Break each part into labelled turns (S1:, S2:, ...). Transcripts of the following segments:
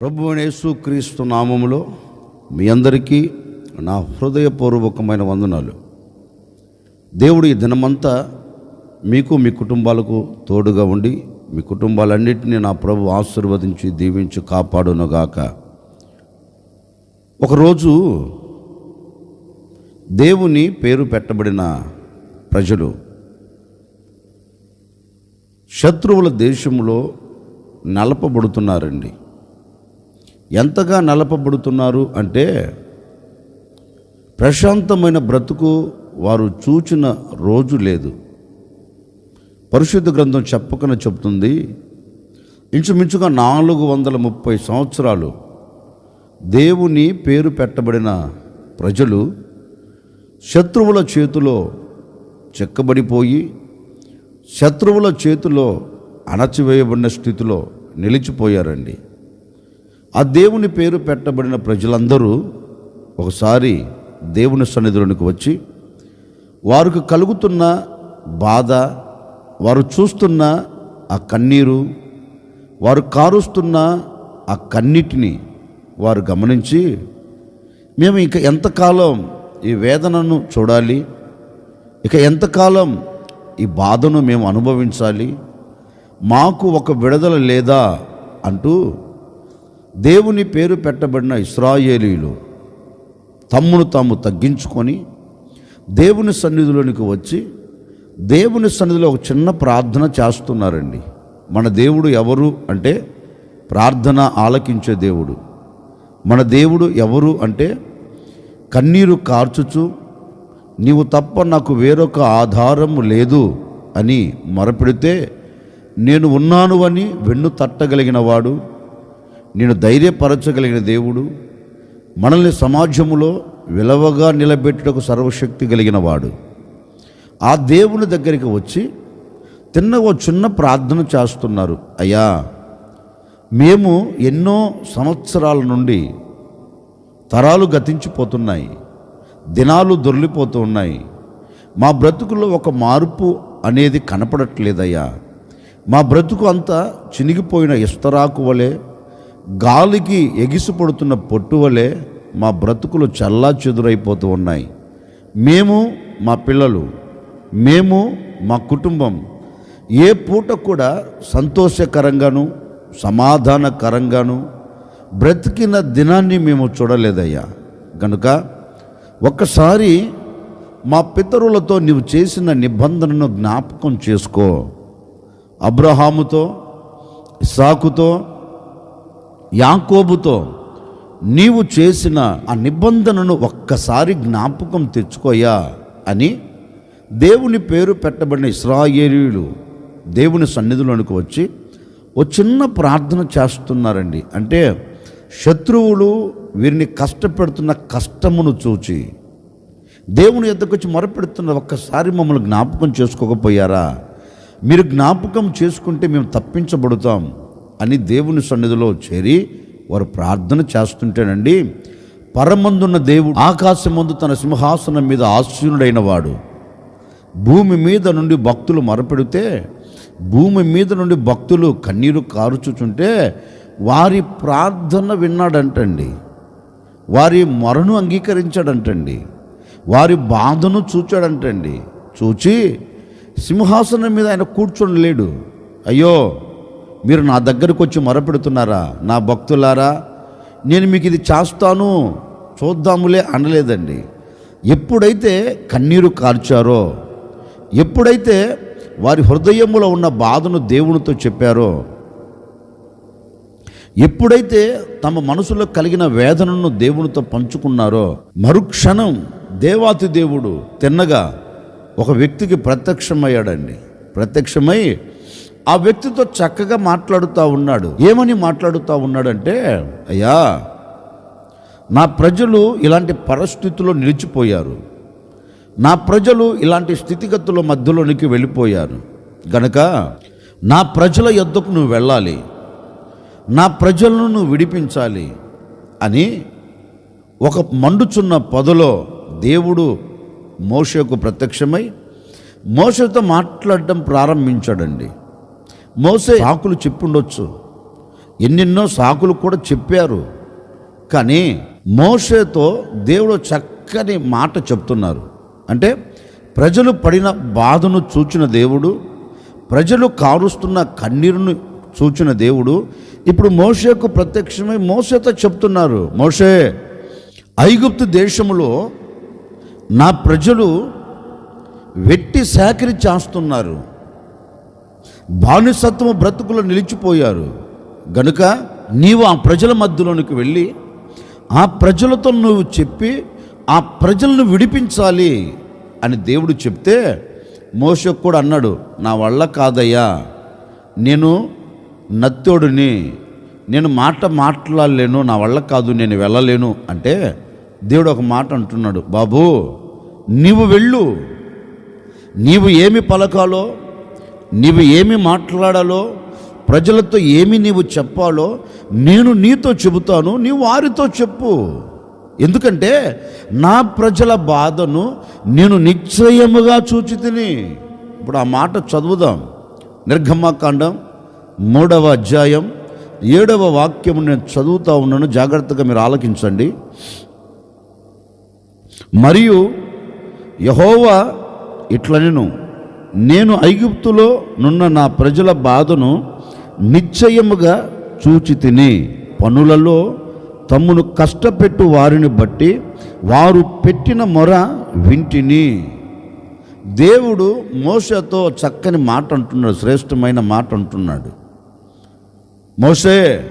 S1: ప్రభు యేసు క్రీస్తు నామములో మీ అందరికీ నా హృదయపూర్వకమైన వందనాలు. దేవుడు ఈ దినమంతా మీకు మీ కుటుంబాలకు తోడుగా ఉండి మీ కుటుంబాలన్నింటినీ నా ప్రభు ఆశీర్వదించి దీవించి కాపాడునుగాక. ఒకరోజు దేవుని పేరు పెట్టబడిన ప్రజలు శత్రువుల దేశంలో నలపబడుతున్నారండి. ఎంతగా నలపబడుతున్నారు అంటే ప్రశాంతమైన బ్రతుకు వారు చూచిన రోజు లేదు. పరిశుద్ధ గ్రంథం చెప్పకన చెప్తుంది ఇంచుమించుగా నాలుగు వందల ముప్పై సంవత్సరాలు దేవుని పేరు పెట్టబడిన ప్రజలు శత్రువుల చేతిలో చెక్కబడిపోయి శత్రువుల చేతిలో అణచివేయబడిన స్థితిలో నిలిచిపోయారండి. ఆ దేవుని పేరు పెట్టబడిన ప్రజలందరూ ఒకసారి దేవుని సన్నిధిలోనికి వచ్చి వారికి కలుగుతున్న బాధ వారు చూస్తున్న ఆ కన్నీరు వారు కారుస్తున్న ఆ కన్నిటిని వారు గమనించి మేము ఇక ఎంతకాలం ఈ వేదనను చూడాలి? ఇక ఎంతకాలం ఈ బాధను మేము అనుభవించాలి? మాకు ఒక విడుదల లేదా? అంటూ దేవుని పేరు పెట్టబడిన ఇస్రాయేలీలు తమ్మును తాము తగ్గించుకొని దేవుని సన్నిధిలోనికి వచ్చి దేవుని సన్నిధిలో ఒక చిన్న ప్రార్థన చేస్తున్నారండి. మన దేవుడు ఎవరు అంటే ప్రార్థన ఆలకించే దేవుడు. మన దేవుడు ఎవరు అంటే కన్నీరు కార్చుచు నీవు తప్ప నాకు వేరొక ఆధారము లేదు అని మొరపెడితే నేను ఉన్నాను అని వెన్ను తట్టగలిగిన వాడు నేను ధైర్యపరచగలిగిన దేవుడు మనల్ని సమాజములో విలవగా నిలబెట్టుటకు సర్వశక్తి కలిగిన వాడు ఆ దేవుని దగ్గరికి వచ్చి తిన్న ఓ చిన్న ప్రార్థన చేస్తున్నారు. అయ్యా మేము ఎన్నో సంవత్సరాల నుండి తరాలు గతించిపోతున్నాయి దినాలు దొర్లిపోతూ ఉన్నాయి. మా బ్రతుకులో ఒక మార్పు అనేది కనపడట్లేదయ్యా. మా బ్రతుకు అంతా చినిగిపోయిన ఇస్తరాకు వలె గాలికి ఎగిసిపడుతున్న పొట్టు వలె మా బ్రతుకులు చల్లా చెదురైపోతూ ఉన్నాయి. మేము మా పిల్లలు మేము మా కుటుంబం. ఏ పూట కూడా సంతోషకరంగాను సమాధానకరంగాను బ్రతికిన దినాన్ని మేము చూడలేదయ్యా. కనుక ఒక్కసారి మా పితరులతో నీవు చేసిన నిబంధనను జ్ఞాపకం చేసుకో. అబ్రహాముతో ఇసాకుతో యాకోబుతో నీవు చేసిన ఆ నిబంధనను ఒక్కసారి జ్ఞాపకం తెచ్చుకోయా అని దేవుని పేరు పెట్టబడిన ఇస్రాయేలీలు దేవుని సన్నిధిలోనికి వచ్చి ఓ చిన్న ప్రార్థన చేస్తున్నారండి. అంటే శత్రువులు వీరిని కష్టపెడుతున్న కష్టమును చూచి దేవుని ఎద్దకు వచ్చి మొరపెడుతున్న ఒక్కసారి మమ్మల్ని జ్ఞాపకం చేసుకోకపోయారా? మీరు జ్ఞాపకం చేసుకుంటే మేము తప్పించబడుతాం. అని దేవుని సన్నిధిలో చేరి వారు ప్రార్థన చేస్తుంటేనండి పరమందున్న దేవుడు ఆకాశమందు తన సింహాసనం మీద ఆశీనుడైన వాడు. భూమి మీద నుండి భక్తులు మరపెడితే భూమి మీద నుండి భక్తులు కన్నీరు కారుచుచుంటే వారి ప్రార్థన విన్నాడంటండి. వారి మొరను అంగీకరించాడంటండి. వారి బాధను చూచాడంటండి. చూచి సింహాసనం మీద ఆయన కూర్చొని లేడు. అయ్యో మీరు నా దగ్గరకు వచ్చి మొరపెడుతున్నారా? నా భక్తులారా నేను మీకు ఇది చేస్తాను. చూద్దాములే అనలేదండి. ఎప్పుడైతే కన్నీరు కార్చారో ఎప్పుడైతే వారి హృదయములో ఉన్న బాధను దేవునితో చెప్పారో ఎప్పుడైతే తమ మనసులో కలిగిన వేదనను దేవునితో పంచుకున్నారో మరుక్షణం దేవాతి దేవుడు తిన్నగా ఒక వ్యక్తికి ప్రత్యక్షమయ్యాడండి. ప్రత్యక్షమై ఆ వ్యక్తితో చక్కగా మాట్లాడుతూ ఉన్నాడు. ఏమని మాట్లాడుతూ ఉన్నాడంటే అయ్యా నా ప్రజలు ఇలాంటి పరిస్థితుల్లో నిలిచిపోయారు. నా ప్రజలు ఇలాంటి స్థితిగతుల మధ్యలోనికి వెళ్ళిపోయారు. గనక నా ప్రజల యొద్దకు నువ్వు వెళ్ళాలి. నా ప్రజలను నువ్వు విడిపించాలి అని ఒక మండుచున్న పొదలో దేవుడు మోషకు ప్రత్యక్షమై మోసతో మాట్లాడడం ప్రారంభించాడండి. మోసే ఆకులు చెప్పుండొచ్చు. ఎన్నెన్నో సాకులు కూడా చెప్పారు. కానీ మోషేతో దేవుడు చక్కని మాట చెప్తున్నారు. అంటే ప్రజలు పడిన బాధను చూచిన దేవుడు ప్రజలు కారుస్తున్న కన్నీరును చూచిన దేవుడు ఇప్పుడు మోషేకు ప్రత్యక్షమై మోసేతో చెప్తున్నారు. మోషే ఐగుప్తు దేశంలో నా ప్రజలు వెట్టి సేకరి చేస్తున్నారు బానిసత్వము బ్రతుకులు నిలిచిపోయారు. గనుక నీవు ఆ ప్రజల మధ్యలోనికి వెళ్ళి ఆ ప్రజలతో నువ్వు చెప్పి ఆ ప్రజలను విడిపించాలి అని దేవుడు చెప్తే మోషకు కూడా అన్నాడు నా వల్ల కాదయ్యా. నేను నత్తోడిని నేను మాట మాట్లాడలేను నా వల్ల కాదు నేను వెళ్ళలేను అంటే దేవుడు ఒక మాట అంటున్నాడు బాబు నీవు వెళ్ళు. నీవు ఏమి పలకాలో నీవు ఏమి మాట్లాడాలో ప్రజలతో ఏమి నీవు చెప్పాలో నేను నీతో చెబుతాను నీవు వారితో చెప్పు. ఎందుకంటే నా ప్రజల బాధను నేను నిశ్చయముగా చూచి తిని ఇప్పుడు ఆ మాట చదువుదాం. నిర్గమాకాండం మూడవ అధ్యాయం ఏడవ వాక్యం నేను చదువుతూ ఉన్నాను. జాగ్రత్తగా మీరు ఆలకించండి. మరియు యహోవా ఇట్లనెను. నేను ఐగుప్తులో నున్న నా ప్రజల బాధను నిశ్చయముగా చూచి తిని పనులలో తమ్మును కష్టపెట్టు వారిని బట్టి వారు పెట్టిన మొర వింటిని. దేవుడు మోసతో చక్కని మాట అంటున్నాడు శ్రేష్టమైన మాట అంటున్నాడు మోసే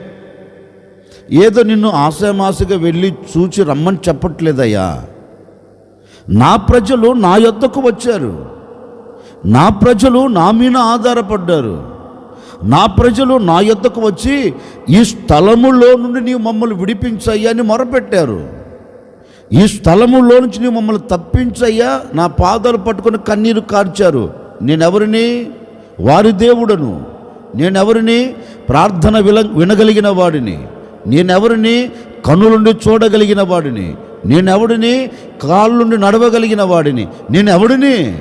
S1: ఏదో నిన్ను ఆశామాసగా వెళ్ళి చూచి రమ్మని చెప్పట్లేదయ్యా. నా ప్రజలు నా యొద్దకు వచ్చారు. నా ప్రజలు నా మీద ఆధారపడ్డారు. నా ప్రజలు నా యొద్దకు వచ్చి ఈ స్థలములో నుండి నీవు మమ్మల్ని విడిపించయ్యా అని మొరపెట్టారు. ఈ స్థలములో నుంచి నీవు మమ్మల్ని తప్పించయ్యా నా పాదాలు పట్టుకొని కన్నీరు కార్చారు. నేనెవరిని? వారి దేవుడను. నేనెవరిని? ప్రార్థన విల వినగలిగిన వాడిని. నేనెవరిని? కన్నులుండి చూడగలిగిన వాడిని. నేనెవడిని? కాళ్ళుండి నడవగలిగిన వాడిని. నేనెవడిని?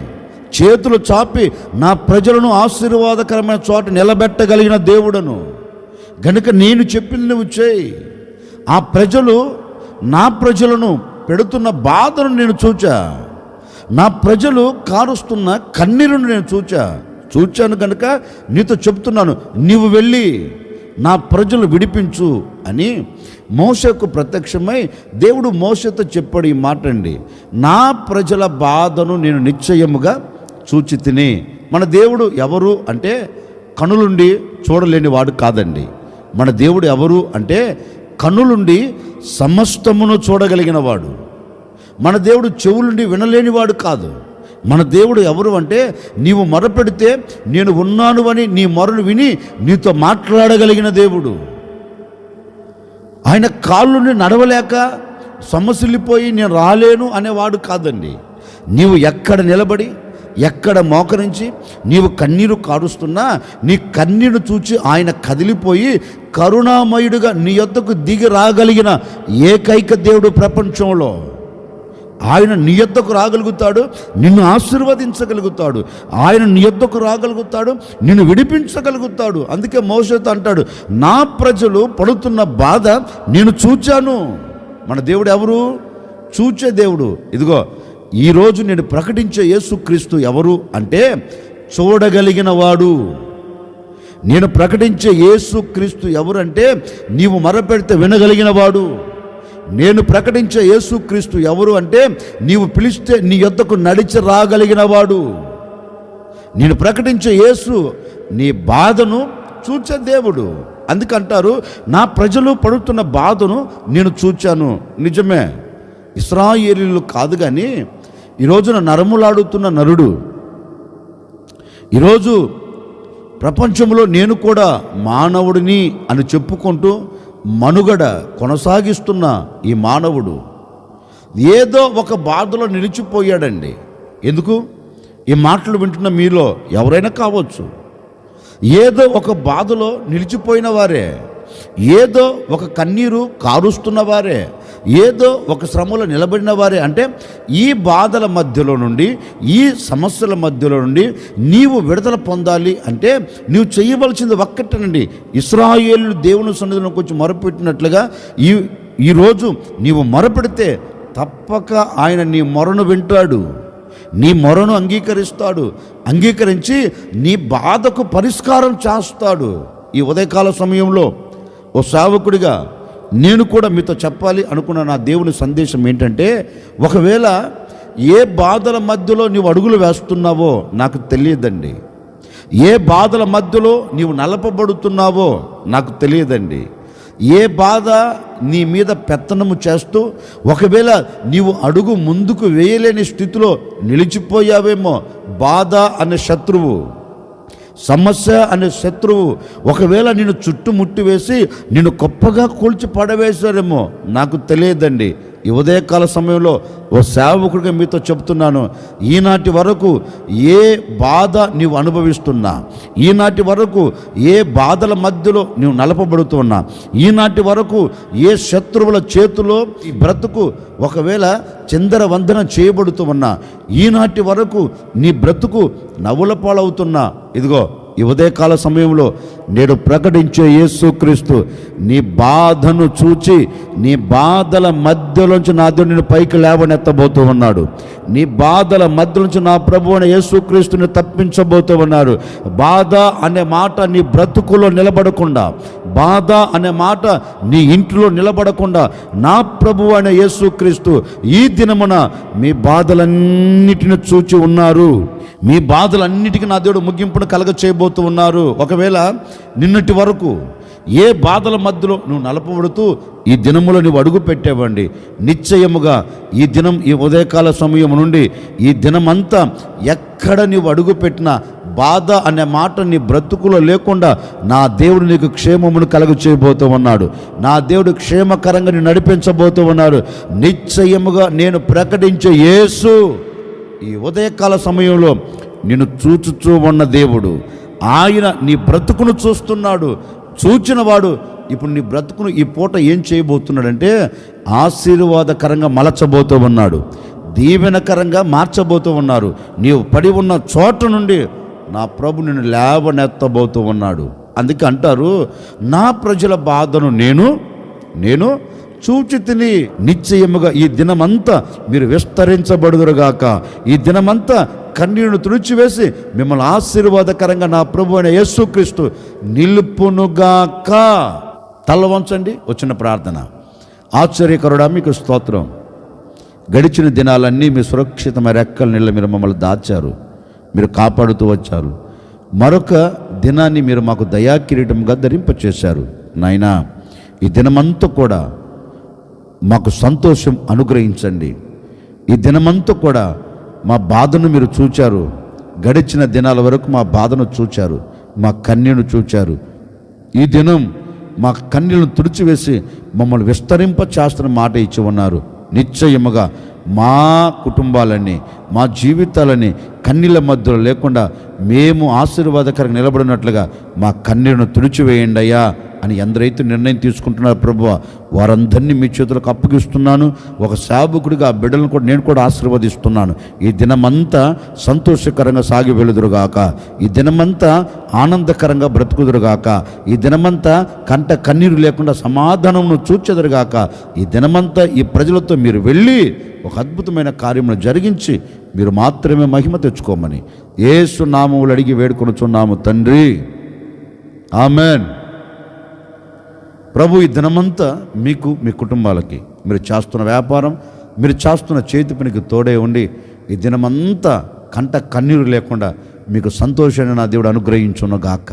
S1: చేతులు చాపి నా ప్రజలను ఆశీర్వాదకరమైన చోట నిలబెట్టగలిగిన దేవుడను. గనుక నేను చెప్పింది నువ్వు చేయి. ఆ ప్రజలు నా ప్రజలను పెడుతున్న బాధను నేను చూచా. నా ప్రజలు కారుస్తున్న కన్నీరును నేను చూచా. చూచాను కనుక నీతో చెప్తున్నాను నీవు వెళ్ళి నా ప్రజలు విడిపించు అని మోసకు ప్రత్యక్షమై దేవుడు మోసతో చెప్పాడు ఈ మాట అండి నా ప్రజల బాధను నేను నిశ్చయముగా చూచి తిని మన దేవుడు ఎవరు అంటే కనులుండి చూడలేని వాడు కాదండి. మన దేవుడు ఎవరు అంటే కనులుండి సమస్తమును చూడగలిగిన వాడు మన దేవుడు చెవులుండి వినలేనివాడు కాదు. మన దేవుడు ఎవరు అంటే నీవు మొరపెడితే నేను ఉన్నాను అని నీ మొరను విని నీతో మాట్లాడగలిగిన దేవుడు. ఆయన కాళ్ళుని నడవలేక సమస్యలిపోయి నేను రాలేను అనేవాడు కాదండి. నీవు ఎక్కడ నిలబడి ఎక్కడ మోకరించి నీవు కన్నీరు కారుస్తున్నా నీ కన్నీరు చూచి ఆయన కదిలిపోయి కరుణామయుడుగా నీ యొద్దకు దిగి రాగలిగిన ఏకైక దేవుడు ప్రపంచంలో. ఆయన నీ యొద్దకు రాగలుగుతాడు నిన్ను ఆశీర్వదించగలుగుతాడు. ఆయన నీ యొద్దకు రాగలుగుతాడు నిన్ను విడిపించగలుగుతాడు. అందుకే మోసతో అంటాడు నా ప్రజలు పడుతున్న బాధ నేను చూచాను. మన దేవుడు ఎవరు? చూచే దేవుడు. ఇదిగో ఈరోజు నేను ప్రకటించే యేసుక్రీస్తు ఎవరు అంటే చూడగలిగిన వాడు. నేను ప్రకటించే యేసుక్రీస్తు ఎవరంటే నీవు మరపెడితే వినగలిగిన వాడు. నేను ప్రకటించే యేసుక్రీస్తు ఎవరు అంటే నీవు పిలిస్తే నీ యొద్దకు నడిచి రాగలిగిన వాడు. నేను ప్రకటించే యేసు నీ బాధను చూచే దేవుడు. అందుకంటారు నా ప్రజలు పడుతున్న బాధను నేను చూచాను. నిజమే. ఇస్రాయేలీలు కాదు కానీ ఈ రోజున నరములాడుతున్న నరుడు ఈరోజు ప్రపంచంలో నేను కూడా మానవుడిని అని చెప్పుకుంటూ మనుగడ కొనసాగిస్తున్న ఈ మానవుడు ఏదో ఒక బాధలో నిలిచిపోయాడండి. ఎందుకు? ఈ మాటలు వింటున్న మీలో ఎవరైనా కావచ్చు. ఏదో ఒక బాధలో నిలిచిపోయిన వారే ఏదో ఒక కన్నీరు కారుస్తున్న వారే ఏదో ఒక శ్రమలో నిలబడిన వారే అంటే ఈ బాధల మధ్యలో నుండి ఈ సమస్యల మధ్యలో నుండి నీవు విడుదల పొందాలి అంటే నీవు చేయవలసింది ఒక్కటేనండి. ఇస్రాయేళ్ళు దేవుని సన్నిధిలో కొంచెం మొరపెట్టినట్లుగా ఈ ఈరోజు నీవు మొరపెడితే తప్పక ఆయన నీ మొరను వింటాడు. నీ మొరను అంగీకరిస్తాడు. అంగీకరించి నీ బాధకు పరిష్కారం చేస్తాడు. ఈ ఉదయకాల సమయంలో ఓ సేవకుడిగా నేను కూడా మీతో చెప్పాలి అనుకున్న నా దేవుని సందేశం ఏంటంటే ఒకవేళ ఏ బాధల మధ్యలో నీవు అడుగులు వేస్తున్నావో నాకు తెలియదండి. ఏ బాధల మధ్యలో నీవు నలపబడుతున్నావో నాకు తెలియదండి. ఏ బాధ నీ మీద పెత్తనము చేస్తూ ఒకవేళ నీవు అడుగు ముందుకు వేయలేని స్థితిలో నిలిచిపోయావేమో బాధ అనే శత్రువు. సమస్య అనే శత్రువు ఒకవేళ నిన్ను చుట్టుముట్టి వేసి నిన్ను గొప్పగా కూల్చి పడవేశారేమో నాకు తెలియదండి. ఈ ఉదయకాల సమయంలో ఓ సేవకుడిగా మీతో చెప్తున్నాను ఈనాటి వరకు ఏ బాధ నీవు అనుభవిస్తున్నా ఈనాటి వరకు ఏ బాధల మధ్యలో నువ్వు నలపబడుతున్నా ఈనాటి వరకు ఏ శత్రువుల చేతిలో ఈ బ్రతుకు ఒకవేళ చందరవందన చేయబడుతూ ఉన్నా ఈనాటి వరకు నీ బ్రతుకు నవ్వుల పాలవుతున్నా. ఇదిగో ఈ ఉదయకాల సమయంలో నేడు ప్రకటించే యేసుక్రీస్తు నీ బాధను చూచి నీ బాధల మధ్యలోంచి నా దేవుడు పైకి లేవనెత్తబోతూ ఉన్నాడు. నీ బాధల మధ్యలోంచి నా ప్రభు అయిన యేసుక్రీస్తుని తప్పించబోతూ ఉన్నాడు. బాధ అనే మాట నీ బ్రతుకులో నిలబడకుండా బాధ అనే మాట నీ ఇంట్లో నిలబడకుండా నా ప్రభు అయిన యేసుక్రీస్తు ఈ దినమున మీ బాధలన్నిటిని చూచి ఉన్నారు. మీ బాధలన్నిటికీ నా దేవుడు ముగింపును కలగ చేయబోతూ ఉన్నారు. ఒకవేళ నిన్నటి వరకు ఏ బాధల మధ్యలో నువ్వు నలపబడుతూ ఈ దినములో నువ్వు అడుగు పెట్టేవండి నిశ్చయముగా ఈ దినం ఈ ఉదయకాల సమయం నుండి ఈ దినమంతా ఎక్కడ నువ్వు అడుగు పెట్టినా బాధ అనే మాట నీ బ్రతుకులో లేకుండా నా దేవుడు నీకు క్షేమమును కలుగు చేయబోతూ ఉన్నాడు. నా దేవుడు క్షేమకరంగా నడిపించబోతూ ఉన్నాడు. నిశ్చయముగా నేను ప్రకటించే యేసు ఈ ఉదయకాల సమయంలో నిన్ను చూచుచూ ఉన్న దేవుడు ఆయన నీ బ్రతుకును చూస్తున్నాడు చూచినవాడు ఇప్పుడు నీ బ్రతుకును ఈ పూట ఏం చేయబోతున్నాడంటే ఆశీర్వాదకరంగా మలచబోతూ ఉన్నాడు దీవెనకరంగా మార్చబోతూ ఉన్నారు. నీవు పడి ఉన్న చోట నుండి నా ప్రభు నిన్ను లేవనెత్తబోతూ ఉన్నాడు. అందుకే అంటారు నా ప్రజల బాధను నేను నేను చూచి తిని నిశ్చయముగా ఈ దినమంతా మీరు విస్తరించబడుదురుగాక. ఈ దినమంతా కన్నీరును తుడిచివేసి మిమ్మల్ని ఆశీర్వాదకరంగా నా ప్రభు అయిన యేసుక్రీస్తు నిలుపునుగాక. తల వంచండి వచ్చిన ప్రార్థన. ఆశ్చర్యకరుడా మీకు స్తోత్రం. గడిచిన దినాలన్నీ మీ సురక్షితమైన రెక్కల నీళ్ళ మీరు మమ్మల్ని దాచారు. మీరు కాపాడుతూ వచ్చారు. మరొక దినాన్ని మీరు మాకు దయాకిరీటంగా ధరింపచేశారు. నాయనా ఈ దినమంతా కూడా మాకు సంతోషం అనుగ్రహించండి. ఈ దినమంతా కూడా మా బాధను మీరు చూచారు. గడిచిన దినాల వరకు మా బాధను చూచారు. మా కన్యను చూచారు. ఈ దినం మా కన్యలను తుడిచివేసి మమ్మల్ని విస్తరింప చేస్తున్న మాట ఇచ్చి ఉన్నారు. నిశ్చయముగా మా కుటుంబాలని మా జీవితాలని కన్నీళ్ళ మధ్యలో లేకుండా మేము ఆశీర్వాదకరంగా నిలబడినట్లుగా మా కన్నీరును తుడిచివేయండి అయ్యా. అని ఎందరైతే నిర్ణయం తీసుకుంటున్నారు ప్రభు వారందరినీ మీ చేతులకు అప్పగిస్తున్నాను. ఒక సేవకుడిగా ఆ బిడ్డలను కూడా నేను కూడా ఆశీర్వదిస్తున్నాను. ఈ దినమంతా సంతోషకరంగా సాగి వెలుదురుగాక. ఈ దినమంతా ఆనందకరంగా బ్రతుకుదురుగాక. ఈ దినమంతా కంట కన్నీరు లేకుండా సమాధానమును చూచెదరుగాక. ఈ దినమంతా ఈ ప్రజలతో మీరు వెళ్ళి ఒక అద్భుతమైన కార్యమును జరిగించి మీరు మాత్రమే మహిమ తెచ్చుకోమని. ఏసు నామములు అడిగి వేడుకొనుచున్నాము తండ్రి. ఆమెన్. ప్రభు ఈ దినమంతా మీకు మీ కుటుంబాలకి మీరు చేస్తున్న వ్యాపారం మీరు చేస్తున్న చేతి పనికి తోడే ఉండి ఈ దినమంతా కంట కన్నీరు లేకుండా మీకు సంతోషాన్ని నా దేవుడు అనుగ్రహించును గాక